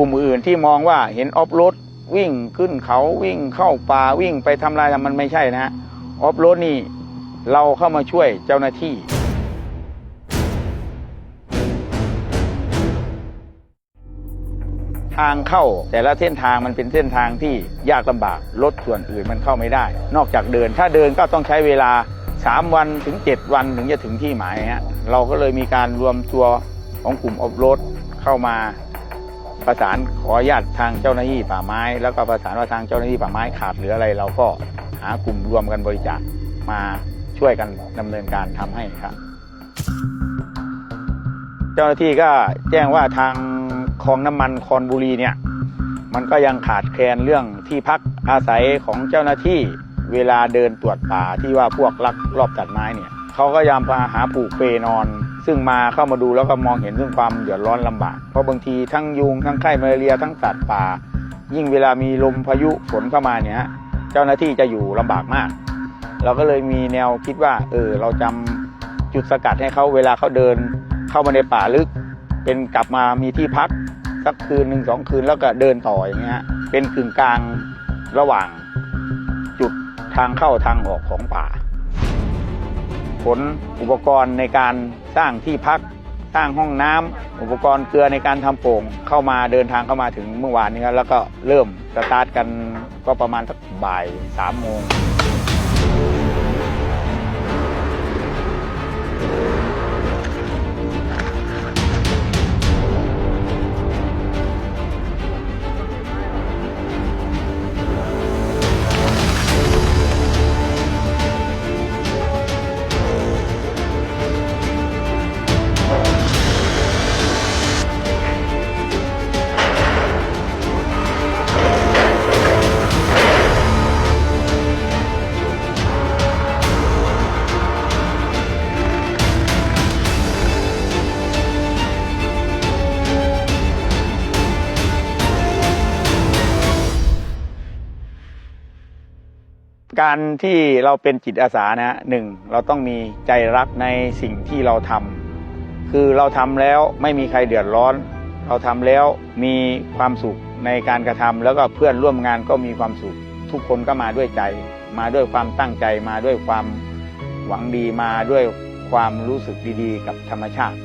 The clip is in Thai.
กลุ่มอื่นที่มองว่าเห็นออฟโรดวิ่งขึ้นเขาวิ่งเข้าป่าวิ่งไปทำลายมันไม่ใช่นะออฟโรดนี่เราเข้ามาช่วยเจ้าหน้าที่ ทางเข้าแต่ละเส้นทางมันเป็นเส้นทางที่ยากลำบากรถส่วนอื่นมันเข้าไม่ได้ นอกจากเดินถ้าเดินก็ต้องใช้เวลา 3 วันถึง 7 วันถึงจะถึงที่หมายฮะเราก็เลยมีการรวมตัวของกลุ่มออฟโรดเข้ามา ประสานขออนุญาตทางเจ้าหน้าที่ป่าไม้ แล้วก็ประสานว่าทางเจ้าหน้าที่ป่าไม้ขาดหลืออะไร เราก็หากลุ่มรวมกันบริจาคมาช่วยกันดำเนินการทำให้ครับ เจ้าหน้าที่ก็แจ้งว่าทางคลองน้ำมันคอนบุรีเนี่ยมันก็ยังขาดแคลนเรื่องที่พักอาศัยของเจ้าหน้าที่เวลาเดินตรวจป่าที่ว่าพวกลักลอบตัดไม้เนี่ยเขาก็ยามมาหาปลูกเปนอน ซึ่งมาเข้ามาดูแล้วก็มองเห็นเรื่องความเดือดร้อนลำบาก เพราะบางทีทั้งยุงทั้งไข้มาเรียทั้งสัตว์ป่า ยิ่งเวลามีลมพายุฝนเข้ามาเนี่ยเจ้าหน้าที่จะอยู่ลำบากมาก เราก็เลยมีแนวคิดว่า เออ เราจำจุดสกัดให้เขาเวลาเขาเดิน เข้ามาในป่าลึก เป็นกลับมามีที่พักสักคืนหนึ่งสองคืนแล้วก็เดินต่ออย่างเงี้ยเป็นกึ่งกลางระหว่างจุดทางเข้าทางออกของป่า ขนอุปกรณ์ในการสร้างที่พัก สร้างห้องน้ำอุปกรณ์เกลือในการทำโป่งเข้ามาเดินทางเข้ามาถึงเมื่อวานนี้ครับแล้วก็เริ่มสตาร์ทกันก็ประมาณสักบ่ายสามโมง การที่เราเป็นจิตอาสานะหนึ่งเราต้องมีใจรักในสิ่งที่เราทำคือเราทำแล้วไม่มีใครเดือดร้อน เราทำแล้วมีความสุขในการกระทำแล้วก็เพื่อนร่วมงานก็มีความสุข ทุกคนก็มาด้วยใจ มาด้วยความตั้งใจมาด้วยความหวังดีมาด้วยความรู้สึกดีๆ กับธรรมชาติ